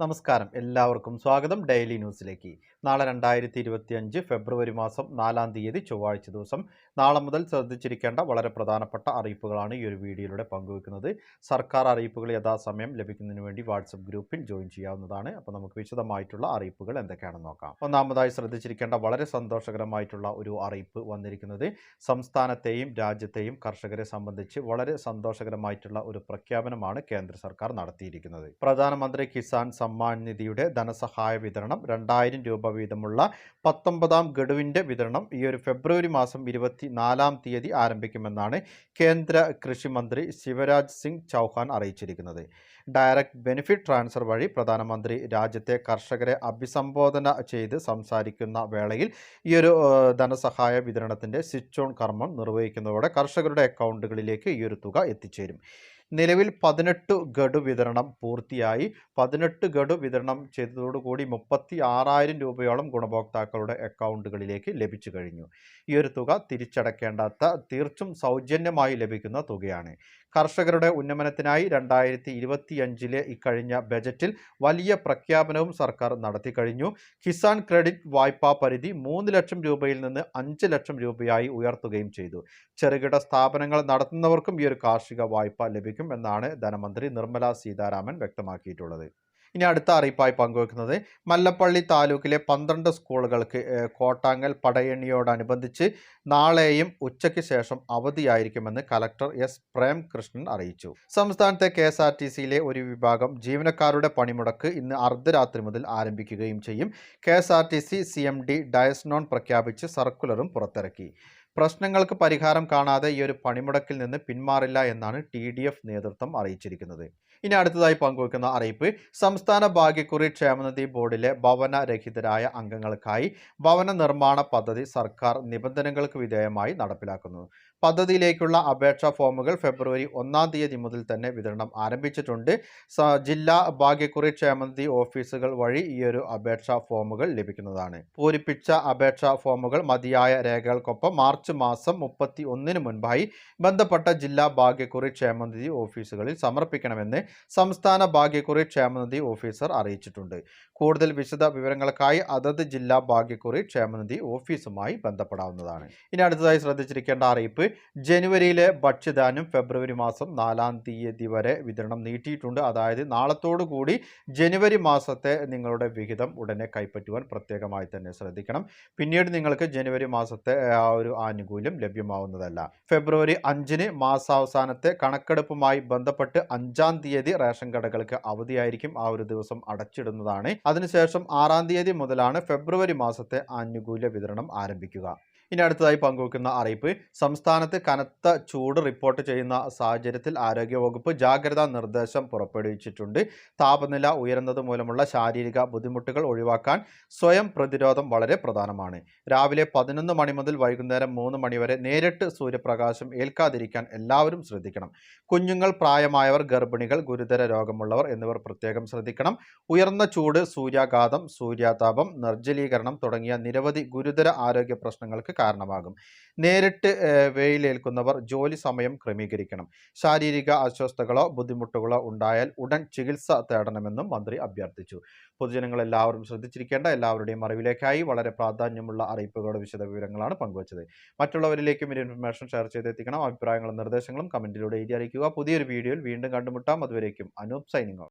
നമസ്കാരം. എല്ലാവർക്കും സ്വാഗതം ഡെയിലി ന്യൂസിലേക്ക്. നാളെ രണ്ടായിരത്തി ഇരുപത്തി അഞ്ച് ഫെബ്രുവരി മാസം നാലാം തീയതി ചൊവ്വാഴ്ച ദിവസം നാളെ മുതൽ ശ്രദ്ധിച്ചിരിക്കേണ്ട വളരെ പ്രധാനപ്പെട്ട അറിയിപ്പുകളാണ് ഈ ഒരു വീഡിയോയിലൂടെ പങ്കുവെക്കുന്നത്. സർക്കാർ അറിയിപ്പുകൾ യഥാസമയം ലഭിക്കുന്നതിന് വേണ്ടി വാട്സപ്പ് ഗ്രൂപ്പിൽ ജോയിൻ ചെയ്യാവുന്നതാണ്. അപ്പോൾ നമുക്ക് വിശദമായിട്ടുള്ള അറിയിപ്പുകൾ എന്തൊക്കെയാണെന്ന് നോക്കാം. ഒന്നാമതായി ശ്രദ്ധിച്ചിരിക്കേണ്ട വളരെ സന്തോഷകരമായിട്ടുള്ള ഒരു അറിയിപ്പ് വന്നിരിക്കുന്നത് സംസ്ഥാനത്തെയും രാജ്യത്തെയും കർഷകരെ സംബന്ധിച്ച് വളരെ സന്തോഷകരമായിട്ടുള്ള ഒരു പ്രഖ്യാപനമാണ് കേന്ദ്ര സർക്കാർ നടത്തിയിരിക്കുന്നത്. പ്രധാനമന്ത്രി കിസാൻ സമ്മാൻ നിധിയുടെ ധനസഹായ വിതരണം രണ്ടായിരം രൂപ വീതമുള്ള പത്തൊമ്പതാം ഗഡുവിന്റെ വിതരണം ഈ ഒരു ഫെബ്രുവരി മാസം ഇരുപത്തി നാലാം തീയതി ആരംഭിക്കുമെന്നാണ് കേന്ദ്ര കൃഷി മന്ത്രി ശിവരാജ് സിംഗ് ചൗഹാൻ അറിയിച്ചിരിക്കുന്നത്. ഡയറക്റ്റ് ബെനിഫിറ്റ് ട്രാൻസ്ഫർ വഴി പ്രധാനമന്ത്രി രാജ്യത്തെ കർഷകരെ അഭിസംബോധന ചെയ്ത് സംസാരിക്കുന്ന വേളയിൽ ഈ ഒരു ധനസഹായ വിതരണത്തിന്റെ സ്വിച്ച് ഓൺ കർമ്മം നിർവഹിക്കുന്നതോടെ കർഷകരുടെ അക്കൗണ്ടുകളിലേക്ക് ഈ ഒരു തുക എത്തിച്ചേരും. നിലവിൽ പതിനെട്ട് ഗഡു വിതരണം പൂർത്തിയായി. പതിനെട്ട് ഗഡു വിതരണം ചെയ്തതോടുകൂടി മുപ്പത്തി ആറായിരം രൂപയോളം ഗുണഭോക്താക്കളുടെ അക്കൗണ്ടുകളിലേക്ക് ലഭിച്ചു കഴിഞ്ഞു. ഈ ഒരു തുക തിരിച്ചടക്കേണ്ടാത്ത തീർച്ചും സൗജന്യമായി ലഭിക്കുന്ന തുകയാണ്. കർഷകരുടെ ഉന്നമനത്തിനായി രണ്ടായിരത്തി ഇരുപത്തിയഞ്ചിലെ ഇക്കഴിഞ്ഞ ബജറ്റിൽ വലിയ പ്രഖ്യാപനവും സർക്കാർ നടത്തി കഴിഞ്ഞു. കിസാൻ ക്രെഡിറ്റ് വായ്പാ പരിധി മൂന്ന് ലക്ഷം രൂപയിൽ നിന്ന് അഞ്ച് ലക്ഷം രൂപയായി ഉയർത്തുകയും ചെയ്തു. ചെറുകിട സ്ഥാപനങ്ങൾ നടത്തുന്നവർക്കും ഈ ഒരു കാർഷിക വായ്പ ലഭിക്കും. എന്നാണ് ധനമന്ത്രി നിർമ്മല സീതാരാമൻ വ്യക്തമാക്കിയിട്ടുള്ളത്. ഇനി അടുത്ത അറിയിപ്പായി പങ്കുവെക്കുന്നത് മല്ലപ്പള്ളി താലൂക്കിലെ പന്ത്രണ്ട് സ്കൂളുകൾക്ക് കോട്ടാങ്ങൽ പടയണിയോടനുബന്ധിച്ച് നാളെയും ഉച്ചയ്ക്ക് ശേഷം അവധിയായിരിക്കുമെന്ന് കലക്ടർ എസ്. പ്രേംകൃഷ്ണൻ അറിയിച്ചു. സംസ്ഥാനത്തെ കെ എസ് ആർ ടി സിയിലെ ഒരു വിഭാഗം ജീവനക്കാരുടെ പണിമുടക്ക് ഇന്ന് അർദ്ധരാത്രി മുതൽ ആരംഭിക്കുകയും ചെയ്യും. K S R T C C M D dies non പ്രഖ്യാപിച്ച് സർക്കുലറും പുറത്തിറക്കി. പ്രശ്നങ്ങൾക്ക് പരിഹാരം കാണാതെ ഈ ഒരു പണിമുടക്കിൽ നിന്ന് പിന്മാറില്ല എന്നാണ് ടി ഡി എഫ് നേതൃത്വം അറിയിച്ചിരിക്കുന്നത്. ഇനി അടുത്തതായി പങ്കുവെക്കുന്ന അറിയിപ്പ്. സംസ്ഥാന ഭാഗ്യക്കുറി ക്ഷേമനിധി ബോർഡിലെ ഭവനരഹിതരായ അംഗങ്ങൾക്കായി ഭവന നിർമ്മാണ പദ്ധതി സർക്കാർ നിബന്ധനകൾക്ക് വിധേയമായി നടപ്പിലാക്കുന്നു. പദ്ധതിയിലേക്കുള്ള അപേക്ഷാ ഫോമുകൾ ഫെബ്രുവരി ഒന്നാം തീയതി മുതൽ തന്നെ വിതരണം ആരംഭിച്ചിട്ടുണ്ട്. ജില്ലാ ഭാഗ്യക്കുറി ക്ഷേമനിധി ഓഫീസുകൾ വഴി ഈയൊരു അപേക്ഷാ ഫോമുകൾ ലഭിക്കുന്നതാണ്. പൂരിപ്പിച്ച അപേക്ഷാ ഫോമുകൾ മതിയായ രേഖകൾക്കൊപ്പം മാർച്ച് മാസം മുപ്പത്തി ഒന്നിന് മുൻപായി ബന്ധപ്പെട്ട ജില്ലാ ഭാഗ്യക്കുറി ക്ഷേമനിധി ഓഫീസുകളിൽ സമർപ്പിക്കണമെന്ന് സംസ്ഥാന ഭാഗ്യക്കുറി ക്ഷേമനിധി ഓഫീസർ അറിയിച്ചിട്ടുണ്ട്. കൂടുതൽ വിശദ വിവരങ്ങൾക്കായി അതത് ജില്ലാ ഭാഗ്യക്കുറി ക്ഷേമനിധി ഓഫീസുമായി ബന്ധപ്പെടാവുന്നതാണ്. ഇനി അടുത്തതായി ശ്രദ്ധിച്ചിരിക്കേണ്ട അറിയിപ്പ് ജനുവരിയിലെ ഭക്ഷ്യധാന്യം ഫെബ്രുവരി മാസം നാലാം തീയതി വരെ വിതരണം നീട്ടിയിട്ടുണ്ട്. അതായത് നാളത്തോടു കൂടി ജനുവരി മാസത്തെ നിങ്ങളുടെ വിഹിതം ഉടനെ കൈപ്പറ്റുവാൻ പ്രത്യേകമായി തന്നെ ശ്രദ്ധിക്കണം. പിന്നീട് നിങ്ങൾക്ക് ജനുവരി മാസത്തെ ആ, ഒരു ആനുകൂല്യം ലഭ്യമാവുന്നതല്ല. ഫെബ്രുവരി അഞ്ചിന് മാസാവസാനത്തെ കണക്കെടുപ്പുമായി ബന്ധപ്പെട്ട് അഞ്ചാം തീയതി റേഷൻ കടകൾക്ക് അവധിയായിരിക്കും ആ ഒരു ദിവസം അടച്ചിടുന്നതാണ്. അതിനുശേഷം ആറാം തീയതി മുതലാണ് ഫെബ്രുവരി മാസത്തെ ആനുകൂല്യ വിതരണം ആരംഭിക്കുക. ഇനി അടുത്തതായി പങ്കുവെക്കുന്ന അറിയിപ്പ്. സംസ്ഥാനത്ത് കനത്ത ചൂട് റിപ്പോർട്ട് ചെയ്യുന്ന സാഹചര്യത്തിൽ ആരോഗ്യവകുപ്പ് ജാഗ്രതാ നിർദ്ദേശം പുറപ്പെടുവിച്ചിട്ടുണ്ട്. താപനില ഉയരുന്നത് മൂലമുള്ള ശാരീരിക ബുദ്ധിമുട്ടുകൾ ഒഴിവാക്കാൻ സ്വയം പ്രതിരോധം വളരെ പ്രധാനമാണ്. രാവിലെ പതിനൊന്ന് മണി മുതൽ വൈകുന്നേരം മൂന്ന് മണിവരെ നേരിട്ട് സൂര്യപ്രകാശം ഏൽക്കാതിരിക്കാൻ എല്ലാവരും ശ്രദ്ധിക്കണം. കുഞ്ഞുങ്ങൾ പ്രായമായവർ ഗർഭിണികൾ ഗുരുതര രോഗമുള്ളവർ എന്നിവർ പ്രത്യേകം ശ്രദ്ധിക്കണം. ഉയർന്ന ചൂട് സൂര്യാഘാതം സൂര്യാതാപം നിർജലീകരണം തുടങ്ങിയ നിരവധി ഗുരുതര ആരോഗ്യ പ്രശ്നങ്ങൾക്ക് കാരണമാകും. നേരിട്ട് വെയിലേൽക്കുന്നവർ ജോലി സമയം ക്രമീകരിക്കണം. ശാരീരിക അസ്വസ്ഥതകളോ ബുദ്ധിമുട്ടുകളോ ഉണ്ടായാൽ ഉടൻ ചികിത്സ തേടണമെന്നും മന്ത്രി അഭ്യർത്ഥിച്ചു. പൊതുജനങ്ങൾ എല്ലാവരും ശ്രദ്ധിച്ചിരിക്കേണ്ട എല്ലാവരുടെയും അറിവിലേക്കായി വളരെ പ്രാധാന്യമുള്ള അറിയിപ്പുകളുടെ വിശദ വിവരങ്ങളാണ് പങ്കുവച്ചത്. മറ്റുള്ളവരിലേക്കും ഒരു ഇൻഫർമേഷൻ ഷെയർ ചെയ്തെത്തിക്കണം. അഭിപ്രായങ്ങളും നിർദ്ദേശങ്ങളും കമന്റിലൂടെ എഴുതി അറിയിക്കുക. പുതിയൊരു വീഡിയോയിൽ വീണ്ടും കണ്ടുമുട്ടാം. അതുവരേക്കും അനൂപ് സൈനിങ്